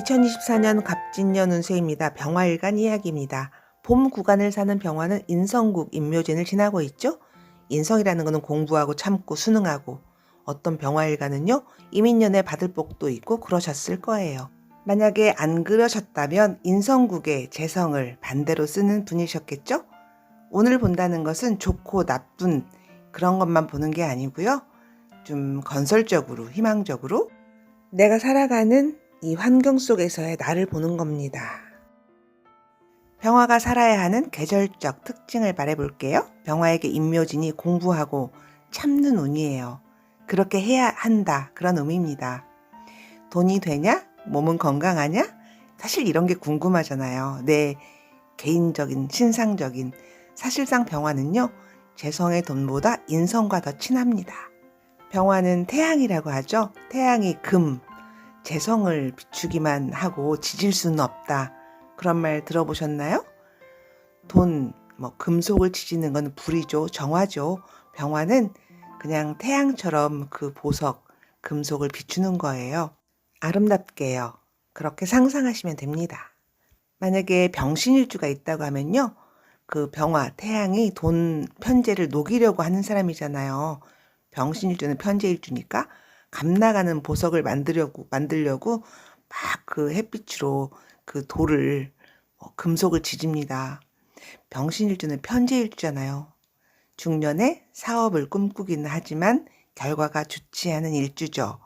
2024년 갑진년 운세입니다. 병화일간 이야기입니다. 봄 구간을 사는 병화는 인성국 인묘진을 지나고 있죠. 인성이라는 것은 공부하고 참고 수능하고 어떤 병화일간은요 이민년에 받을 복도 있고 그러셨을 거예요. 만약에 안 그러셨다면 인성국의 재성을 반대로 쓰는 분이셨겠죠? 오늘 본다는 것은 좋고 나쁜 그런 것만 보는 게 아니고요. 좀 건설적으로, 희망적으로 내가 살아가는 이 환경 속에서의 나를 보는 겁니다. 병화가 살아야 하는 계절적 특징을 말해볼게요. 병화에게 인묘진이 공부하고 참는 운이에요. 그렇게 해야 한다. 그런 의미입니다. 돈이 되냐? 몸은 건강하냐? 사실 이런 게 궁금하잖아요. 내 개인적인, 신상적인. 사실상 병화는요, 재성의 돈보다 인성과 더 친합니다. 병화는 태양이라고 하죠. 태양이 금, 재성을 비추기만 하고 지질 수는 없다. 그런 말 들어보셨나요? 돈, 뭐 금속을 지지는 건 불이죠. 정화죠. 병화는 그냥 태양처럼 그 보석, 금속을 비추는 거예요. 아름답게요. 그렇게 상상하시면 됩니다. 만약에 병신일주가 있다고 하면요. 그 병화, 태양이 돈 편제를 녹이려고 하는 사람이잖아요. 병신일주는 편제일주니까 감 나가는 보석을 만들려고 만들려고 막 그 햇빛으로 그 돌을 어, 금속을 지집니다. 병신일주는 편제일주잖아요. 중년에 사업을 꿈꾸기는 하지만 결과가 좋지 않은 일주죠.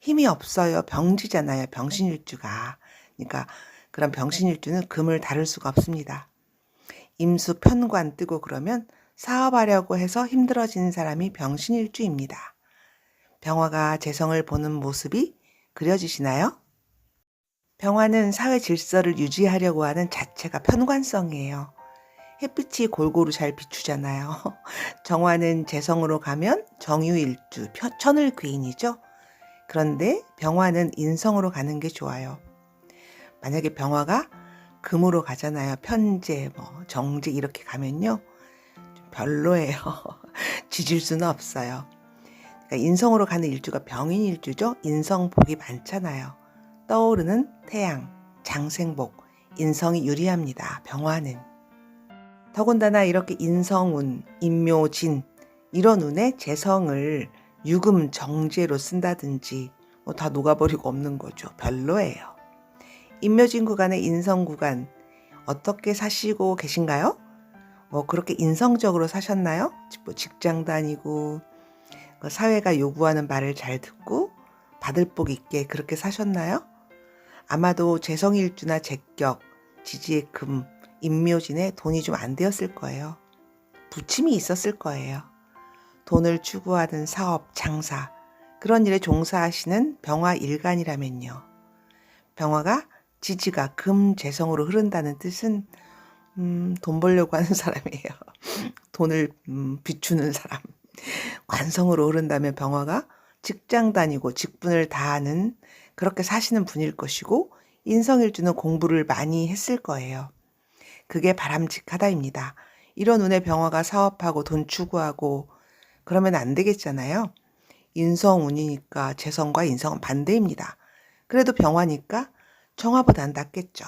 힘이 없어요. 병지잖아요. 병신일주가. 그러니까 그런 병신일주는 금을 다룰 수가 없습니다. 임수 편관 뜨고 그러면 사업하려고 해서 힘들어지는 사람이 병신일주입니다. 병화가 재성을 보는 모습이 그려지시나요? 병화는 사회 질서를 유지하려고 하는 자체가 편관성이에요. 햇빛이 골고루 잘 비추잖아요. 정화는 재성으로 가면 정유일주, 천을 귀인이죠. 그런데 병화는 인성으로 가는 게 좋아요. 만약에 병화가 금으로 가잖아요. 편제, 뭐 정제 이렇게 가면요. 좀 별로예요. 지질 수는 없어요. 그러니까 인성으로 가는 일주가 병인 일주죠. 인성 복이 많잖아요. 떠오르는 태양, 장생복, 인성이 유리합니다. 병화는. 더군다나 이렇게 인성운, 인묘진 이런 운에 재성을 유금 정제로 쓴다든지 뭐 다 녹아버리고 없는 거죠. 별로예요. 인묘진 구간의 인성 구간 어떻게 사시고 계신가요? 뭐 그렇게 인성적으로 사셨나요? 뭐 직장 다니고 그 사회가 요구하는 말을 잘 듣고 받을 복 있게 그렇게 사셨나요? 아마도 재성일주나 제격, 지지의 금, 인묘진에 돈이 좀 안 되었을 거예요. 부침이 있었을 거예요. 돈을 추구하는 사업, 장사, 그런 일에 종사하시는 병화 일간이라면요. 병화가 지지가 금 재성으로 흐른다는 뜻은 음, 돈 벌려고 하는 사람이에요. 돈을 음, 비추는 사람. 관성으로 흐른다면 병화가 직장 다니고 직분을 다하는 그렇게 사시는 분일 것이고 인성일주는 공부를 많이 했을 거예요. 그게 바람직하다입니다. 이런 운의 병화가 사업하고 돈 추구하고 그러면 안 되겠잖아요. 인성운이니까 재성과 인성은 반대입니다. 그래도 병화니까 정화보단 낫겠죠.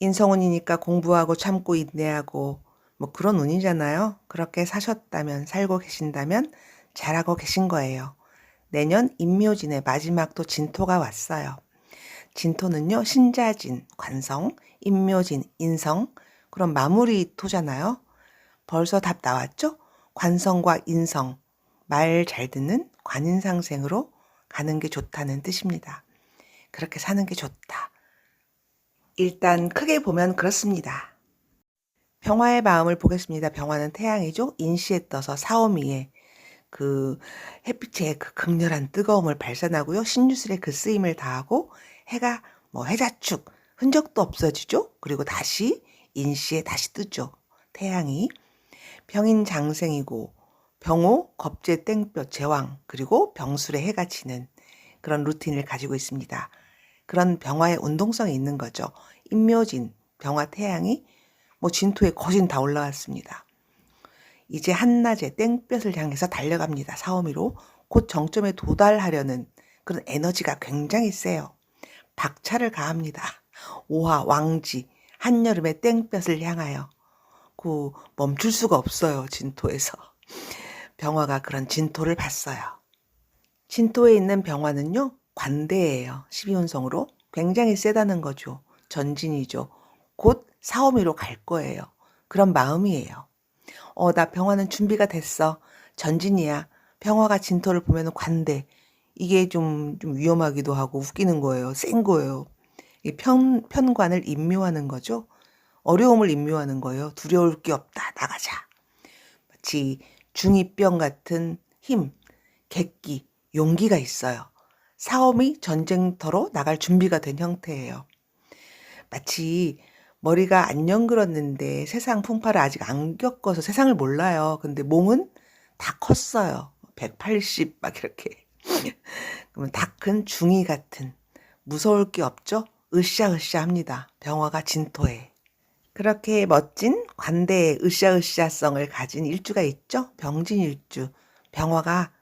인성운이니까 공부하고 참고 인내하고 뭐 그런 운이잖아요. 그렇게 사셨다면 살고 계신다면 잘하고 계신 거예요. 내년 인묘진의 마지막도 진토가 왔어요. 진토는요, 신자진, 관성, 인묘진, 인성, 그럼 마무리 토잖아요. 벌써 답 나왔죠? 관성과 인성, 말 잘 듣는 관인상생으로 가는 게 좋다는 뜻입니다. 그렇게 사는 게 좋다. 일단 크게 보면 그렇습니다. 병화의 마음을 보겠습니다. 병화는 태양이죠. 인시에 떠서 사오미에 그 햇빛의 그 극렬한 뜨거움을 발산하고요. 신유술의 그 쓰임을 다하고 해가 뭐 해자축 흔적도 없어지죠. 그리고 다시 인시에 다시 뜨죠. 태양이 병인 장생이고 병호 겁제 땡볕 제왕 그리고 병술의 해가 지는 그런 루틴을 가지고 있습니다. 그런 병화의 운동성이 있는 거죠. 인묘진 병화 태양이 뭐 진토에 거진 다 올라왔습니다. 이제 한낮에 땡볕을 향해서 달려갑니다. 사오미로 곧 정점에 도달하려는 그런 에너지가 굉장히 세요. 박차를 가합니다. 오화 왕지 한여름의 땡볕을 향하여 그 멈출 수가 없어요 진토에서 병화가 그런 진토를 봤어요. 진토에 있는 병화는요 관대예요 12운성으로 굉장히 세다는 거죠 전진이죠 곧 사오미로 갈 거예요 그런 마음이에요. 어 나 병화는 준비가 됐어 전진이야 병화가 진토를 보면 관대 이게 좀, 좀 위험하기도 하고 웃기는 거예요 센 거예요. 이 편, 편관을 임묘하는 거죠. 어려움을 임묘하는 거예요. 두려울 게 없다. 나가자. 마치 중이병 같은 힘, 객기, 용기가 있어요. 사엄이 전쟁터로 나갈 준비가 된 형태예요. 마치 머리가 안 연그렀는데 세상 풍파를 아직 안 겪어서 세상을 몰라요. 근데 몸은 다 컸어요. 180 막 이렇게. 그러면 다 큰 중이 같은 무서울 게 없죠? 으쌰으쌰 합니다. 병화가 진토에. 그렇게 멋진 관대의 으쌰으쌰성을 가진 일주가 있죠? 병진일주. 병화가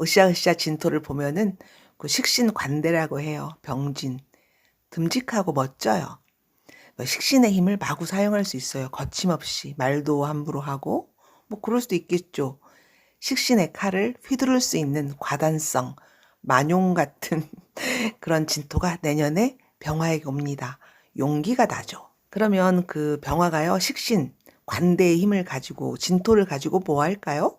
으쌰으쌰 진토를 보면은 그 식신 관대라고 해요. 병진. 듬직하고 멋져요. 뭐 식신의 힘을 마구 사용할 수 있어요. 거침없이 말도 함부로 하고 뭐 그럴 수도 있겠죠. 식신의 칼을 휘두를 수 있는 과단성, 만용 같은 그런 진토가 내년에 병화에게 옵니다. 용기가 나죠. 그러면 그 병화가요, 식신, 관대의 힘을 가지고, 진토를 가지고 뭐 할까요?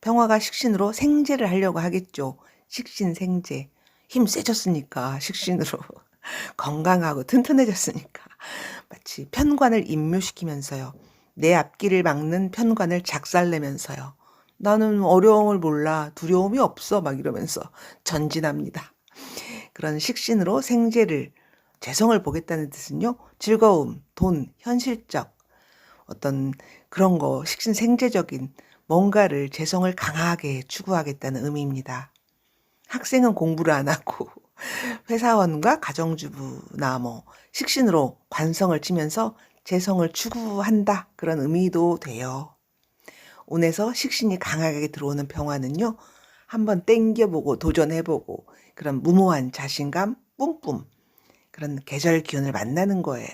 병화가 식신으로 생제를 하려고 하겠죠. 식신 생제. 힘 세졌으니까, 식신으로. 건강하고 튼튼해졌으니까. 마치 편관을 임묘시키면서요. 내 앞길을 막는 편관을 작살내면서요. 나는 어려움을 몰라. 두려움이 없어. 막 이러면서 전진합니다. 그런 식신으로 생제를 재성을 보겠다는 뜻은요. 즐거움, 돈, 현실적 어떤 그런 거 식신 생제적인 뭔가를 재성을 강하게 추구하겠다는 의미입니다. 학생은 공부를 안 하고 회사원과 가정주부나 뭐 식신으로 관성을 치면서 재성을 추구한다 그런 의미도 돼요. 운에서 식신이 강하게 들어오는 병화는요. 한번 땡겨보고 도전해보고 그런 무모한 자신감 뿜뿜 그런 계절 기운을 만나는 거예요.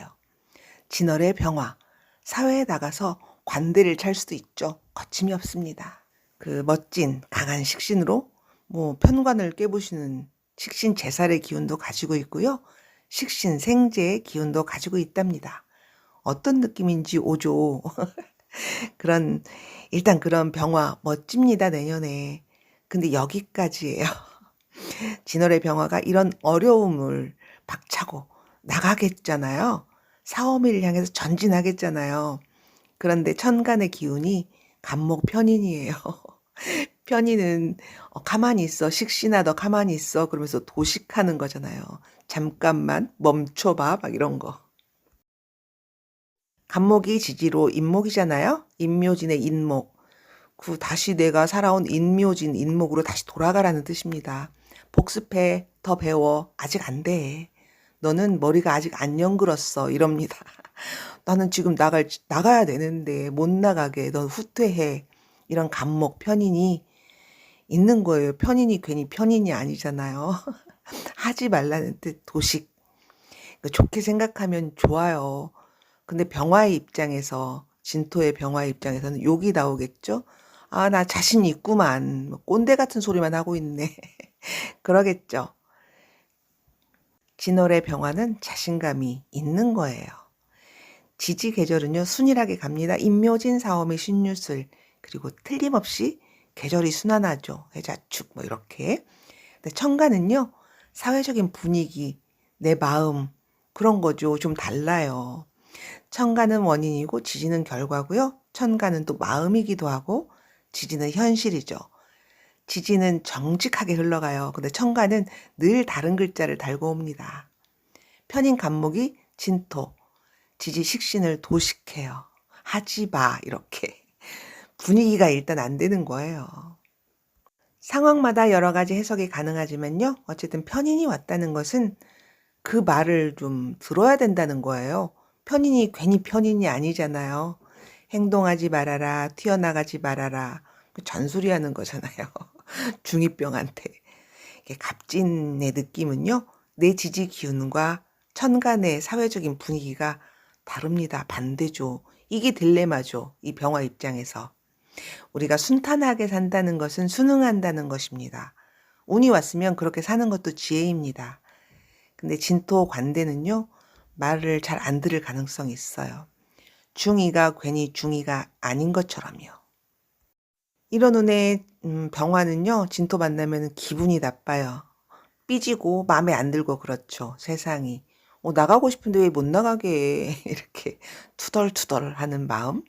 진월의 병화 사회에 나가서 관대를 찰 수도 있죠. 거침이 없습니다. 그 멋진 강한 식신으로 뭐 편관을 깨부시는 식신 제살의 기운도 가지고 있고요. 식신 생제의 기운도 가지고 있답니다. 어떤 느낌인지 오죠. 그런 일단 그런 병화 멋집니다 내년에. 근데 여기까지예요. 진월의 병화가 이런 어려움을 박차고 나가겠잖아요. 사오미를 향해서 전진하겠잖아요. 그런데 천간의 기운이 간목 편인이에요. 편인은 어, 가만히 있어. 식신아 너 가만히 있어. 그러면서 도식하는 거잖아요. 잠깐만 멈춰봐. 막 이런 거. 간목이 지지로 인목이잖아요. 인묘진의 인목. 그 다시 내가 살아온 인묘진 인목으로 다시 돌아가라는 뜻입니다. 복습해. 더 배워. 아직 안 돼. 너는 머리가 아직 안 연그렀어. 이럽니다. 나는 지금 나갈, 나가야 되는데 못 나가게. 넌 후퇴해. 이런 감목 편인이 있는 거예요. 편인이 괜히 편인이 아니잖아요. 하지 말라는 뜻, 도식. 그러니까 좋게 생각하면 좋아요. 근데 병화의 입장에서, 진토의 병화의 입장에서는 욕이 나오겠죠? 아, 나 자신 있구만. 뭐 꼰대 같은 소리만 하고 있네. 그러겠죠. 진월의 병화는 자신감이 있는 거예요. 지지 계절은요, 순일하게 갑니다. 임묘진 사오미 신유술. 그리고 틀림없이 계절이 순환하죠. 해자축, 뭐 이렇게. 근데 청가는요, 사회적인 분위기, 내 마음, 그런 거죠. 좀 달라요. 청가는 원인이고 지지는 결과고요. 천가는 또 마음이기도 하고 지지는 현실이죠. 지지는 정직하게 흘러가요. 근데 청가는 늘 다른 글자를 달고 옵니다. 편인 간목이 진토, 지지 식신을 도식해요. 하지 마 이렇게 분위기가 일단 안 되는 거예요. 상황마다 여러 가지 해석이 가능하지만요. 어쨌든 편인이 왔다는 것은 그 말을 좀 들어야 된다는 거예요. 편인이 괜히 편인이 아니잖아요. 행동하지 말아라, 튀어나가지 말아라. 그 잔소리 하는 거잖아요. 중이병한테. 갑진의 느낌은요. 내 지지 기운과 천간의 사회적인 분위기가 다릅니다. 반대죠. 이게 딜레마죠. 이 병화 입장에서. 우리가 순탄하게 산다는 것은 순응한다는 것입니다. 운이 왔으면 그렇게 사는 것도 지혜입니다. 근데 진토 관대는요, 말을 잘 안 들을 가능성이 있어요. 중이가 괜히 중이가 아닌 것처럼요. 이런 운의 음, 병화는요, 진토 만나면 기분이 나빠요. 삐지고 마음에 안 들고 그렇죠. 세상이. 어, 나가고 싶은데 왜 못 나가게 해. 이렇게 투덜투덜 하는 마음.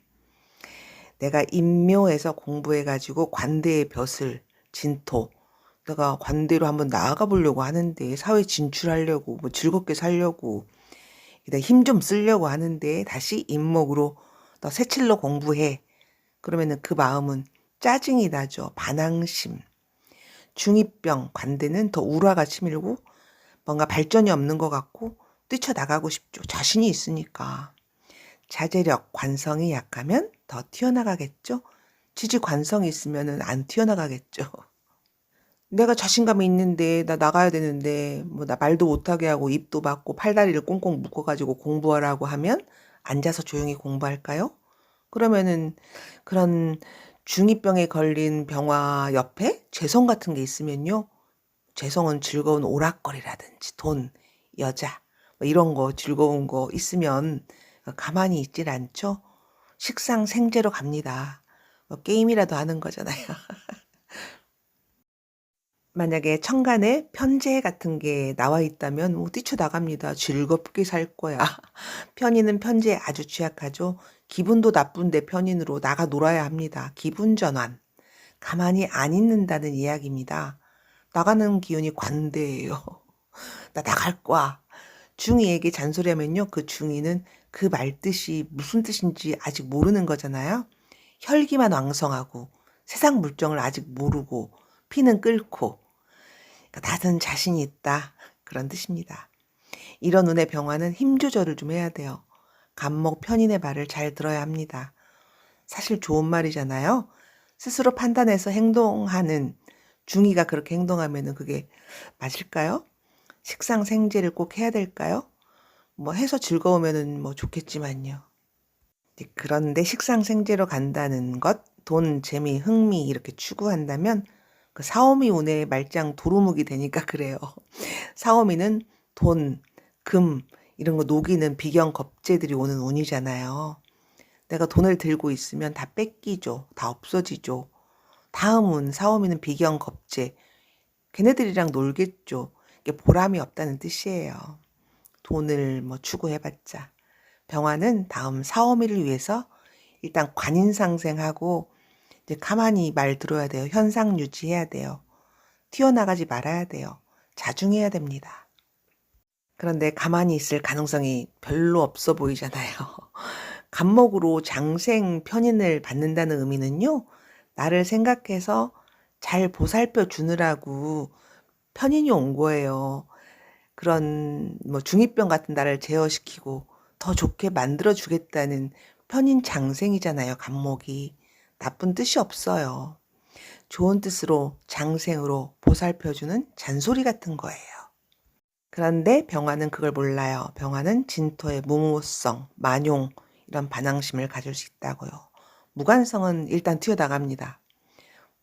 내가 인묘에서 공부해가지고 관대의 벼슬, 진토. 내가 관대로 한번 나아가 보려고 하는데, 사회 진출하려고, 뭐 즐겁게 살려고, 힘 좀 쓰려고 하는데, 다시 인목으로 너 새칠로 공부해. 그러면은 그 마음은 짜증이 나죠. 반항심. 중이병, 관대는 더 우라가 치밀고, 뭔가 발전이 없는 것 같고, 뛰쳐나가고 싶죠. 자신이 있으니까. 자제력, 관성이 약하면 더 튀어나가겠죠. 지지 관성이 있으면은 안 튀어나가겠죠. 내가 자신감이 있는데 나 나가야 되는데 뭐 나 말도 못하게 하고 입도 막고 팔다리를 꽁꽁 묶어가지고 공부하라고 하면 앉아서 조용히 공부할까요? 그러면은 그런 중이병에 걸린 병화 옆에 재성 같은 게 있으면요. 재성은 즐거운 오락거리라든지 돈, 여자 뭐 이런 거 즐거운 거 있으면 가만히 있질 않죠. 식상 생제로 갑니다. 뭐 게임이라도 하는 거잖아요. 만약에 천간에 편제 같은 게 나와 있다면 뭐 뛰쳐나갑니다. 즐겁게 살 거야. 편인은 편제에 아주 취약하죠. 기분도 나쁜데 편인으로 나가 놀아야 합니다. 기분 전환. 가만히 안 있는다는 이야기입니다. 나가는 기운이 관대예요. 나 나갈 거야. 중이에게 잔소리하면요. 그 중이는 그 말뜻이 무슨 뜻인지 아직 모르는 거잖아요. 혈기만 왕성하고 세상 물정을 아직 모르고 피는 끓고 그러니까 나는 자신이 있다 그런 뜻입니다. 이런 운의 병화는 힘 조절을 좀 해야 돼요. 간목 편인의 말을 잘 들어야 합니다. 사실 좋은 말이잖아요. 스스로 판단해서 행동하는 중이가 그렇게 행동하면은 그게 맞을까요? 식상 생제를 꼭 해야 될까요? 뭐 해서 즐거우면은 뭐 좋겠지만요. 그런데 식상 생제로 간다는 것, 돈, 재미, 흥미 이렇게 추구한다면 그 사오미 운의 말짱 도루묵이 되니까 그래요. 사오미는 돈, 금 이런 거 녹이는 비경 겁재들이 오는 운이잖아요. 내가 돈을 들고 있으면 다 뺏기죠. 다 없어지죠. 다음은 사오미는 비경 겁재. 걔네들이랑 놀겠죠. 이게 보람이 없다는 뜻이에요. 돈을 뭐 추구해봤자. 병화는 다음 사오미를 위해서 일단 관인상생하고 이제 가만히 말 들어야 돼요. 현상 유지해야 돼요. 튀어나가지 말아야 돼요. 자중해야 됩니다. 그런데 가만히 있을 가능성이 별로 없어 보이잖아요. 간목으로 장생 편인을 받는다는 의미는요. 나를 생각해서 잘 보살펴 주느라고 편인이 온 거예요. 그런 뭐 중이병 같은 나를 제어시키고 더 좋게 만들어 주겠다는 편인 장생이잖아요. 간목이. 나쁜 뜻이 없어요. 좋은 뜻으로 장생으로 보살펴주는 잔소리 같은 거예요. 그런데 병화는 그걸 몰라요. 병화는 진토의 무모성, 만용 이런 반항심을 가질 수 있다고요. 무관성은 일단 튀어나갑니다.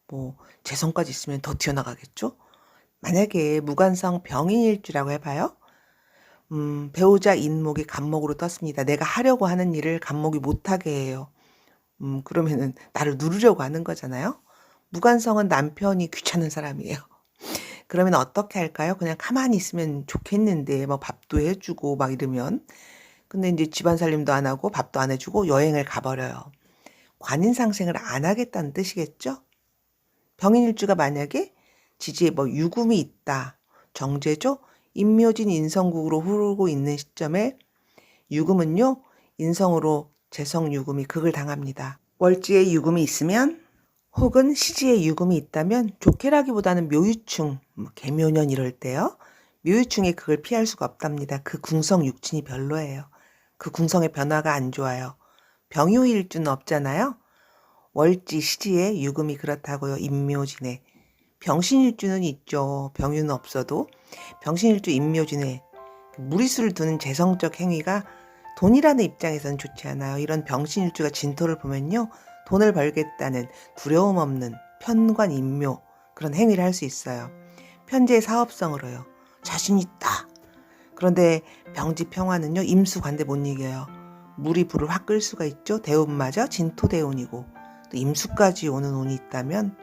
뭐 재성까지 있으면 더 튀어나가겠죠? 만약에 무관성 병인일 주라고 해봐요. 음, 배우자 인목이 간목으로 떴습니다. 내가 하려고 하는 일을 간목이 못하게 해요. 음, 그러면은 나를 누르려고 하는 거잖아요. 무관성은 남편이 귀찮은 사람이에요. 그러면 어떻게 할까요? 그냥 가만히 있으면 좋겠는데, 뭐 밥도 해주고 막 이러면. 근데 이제 집안 살림도 안 하고 밥도 안 해주고 여행을 가버려요. 관인상생을 안 하겠다는 뜻이겠죠? 병인일주가 만약에 지지에 뭐 유금이 있다. 정제죠? 인묘진 인성국으로 흐르고 있는 시점에 유금은요, 인성으로 재성 유금이 극을 당합니다. 월지에 유금이 있으면 혹은 시지에 유금이 있다면 좋게라기보다는 묘유충, 뭐 개묘년 이럴 때요. 묘유충의 극을 피할 수가 없답니다. 그 궁성 육친이 별로예요. 그 궁성의 변화가 안 좋아요. 병유일주는 없잖아요. 월지 시지에 유금이 그렇다고요. 인묘진에 병신일주는 있죠. 병유는 없어도 병신일주 임묘진에 무리수를 두는 재성적 행위가 돈이라는 입장에서는 좋지 않아요. 이런 병신일주가 진토를 보면요. 돈을 벌겠다는 두려움 없는 편관 임묘 그런 행위를 할 수 있어요. 편재의 사업성으로요. 자신 있다. 그런데 병지 평화는요. 임수 관대 못 이겨요. 물이 불을 확 끌 수가 있죠. 대운마저 진토 대운이고 또 임수까지 오는 운이 있다면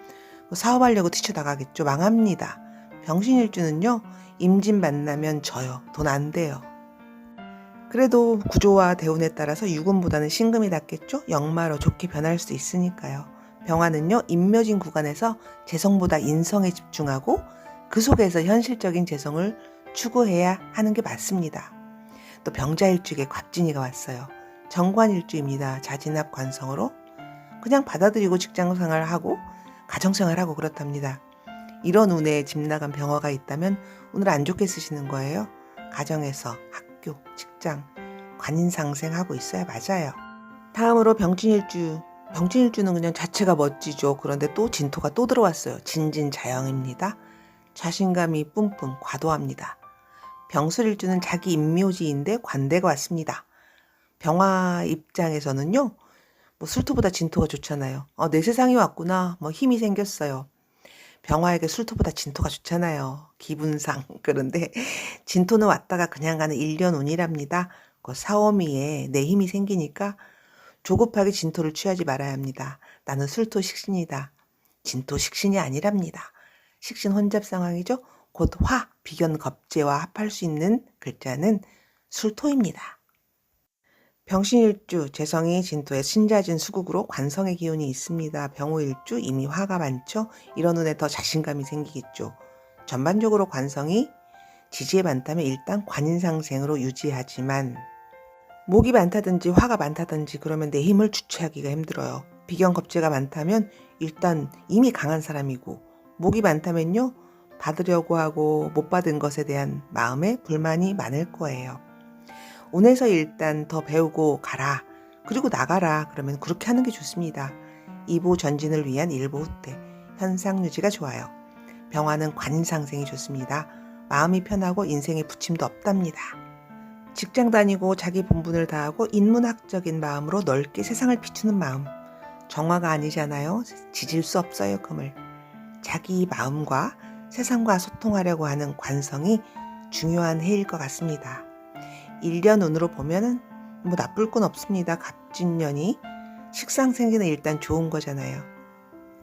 사업하려고 뛰쳐나가겠죠. 망합니다. 병신일주는요. 임진 만나면 져요. 돈 안 돼요. 그래도 구조와 대운에 따라서 유금보다는 신금이 낫겠죠? 역마로 좋게 변할 수 있으니까요. 병화는요, 임묘진 구간에서 재성보다 인성에 집중하고 그 속에서 현실적인 재성을 추구해야 하는 게 맞습니다. 또 병자일주에 곽진이가 왔어요. 정관일주입니다. 자진합 관성으로 그냥 받아들이고 직장생활 하고 가정생활 하고 그렇답니다. 이런 운에 집 나간 병화가 있다면 오늘 안 좋게 쓰시는 거예요. 가정에서 학교, 직장, 관인상생하고 있어야 맞아요. 다음으로 병진일주. 병진일주는 그냥 자체가 멋지죠. 그런데 또 진토가 또 들어왔어요. 진진자영입니다. 자신감이 뿜뿜 과도합니다. 병술일주는 자기 임묘지인데 관대가 왔습니다. 병화 입장에서는요. 뭐 술토보다 진토가 좋잖아요. 어, 내 세상이 왔구나. 뭐 힘이 생겼어요. 병화에게 술토보다 진토가 좋잖아요. 기분상. 그런데 진토는 왔다가 그냥 가는 1년 운이랍니다. 그 사오미에 내 힘이 생기니까 조급하게 진토를 취하지 말아야 합니다. 나는 술토 식신이다. 진토 식신이 아니랍니다. 식신 혼잡 상황이죠. 곧 화, 비견, 겁재와 합할 수 있는 글자는 술토입니다. 병신일주, 재성이 진토의 신자진 수국으로 관성의 기운이 있습니다. 병호일주, 이미 화가 많죠? 이런 눈에 더 자신감이 생기겠죠. 전반적으로 관성이 지지에 많다면 일단 관인상생으로 유지하지만 목이 많다든지 화가 많다든지 그러면 내 힘을 주체하기가 힘들어요. 비견겁제가 많다면 일단 이미 강한 사람이고 목이 많다면요 받으려고 하고 못 받은 것에 대한 마음에 불만이 많을 거예요. 운에서 일단 더 배우고 가라. 그리고 나가라. 그러면 그렇게 하는 게 좋습니다. 이보 전진을 위한 일보 후퇴. 현상 유지가 좋아요. 병화는 관인상생이 좋습니다. 마음이 편하고 인생에 부침도 없답니다. 직장 다니고 자기 본분을 다하고 인문학적인 마음으로 넓게 세상을 비추는 마음. 정화가 아니잖아요. 지질 수 없어요, 금을. 자기 마음과 세상과 소통하려고 하는 관성이 중요한 해일 것 같습니다. 1년 운으로 보면은 뭐 나쁠 건 없습니다. 갑진년이 식상 생기는 일단 좋은 거잖아요.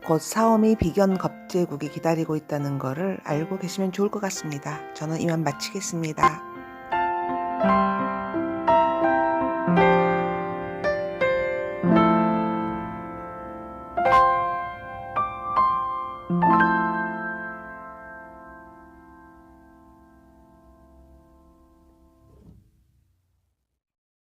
곧 사오미 비견 겁제국이 기다리고 있다는 거를 알고 계시면 좋을 것 같습니다. 저는 이만 마치겠습니다.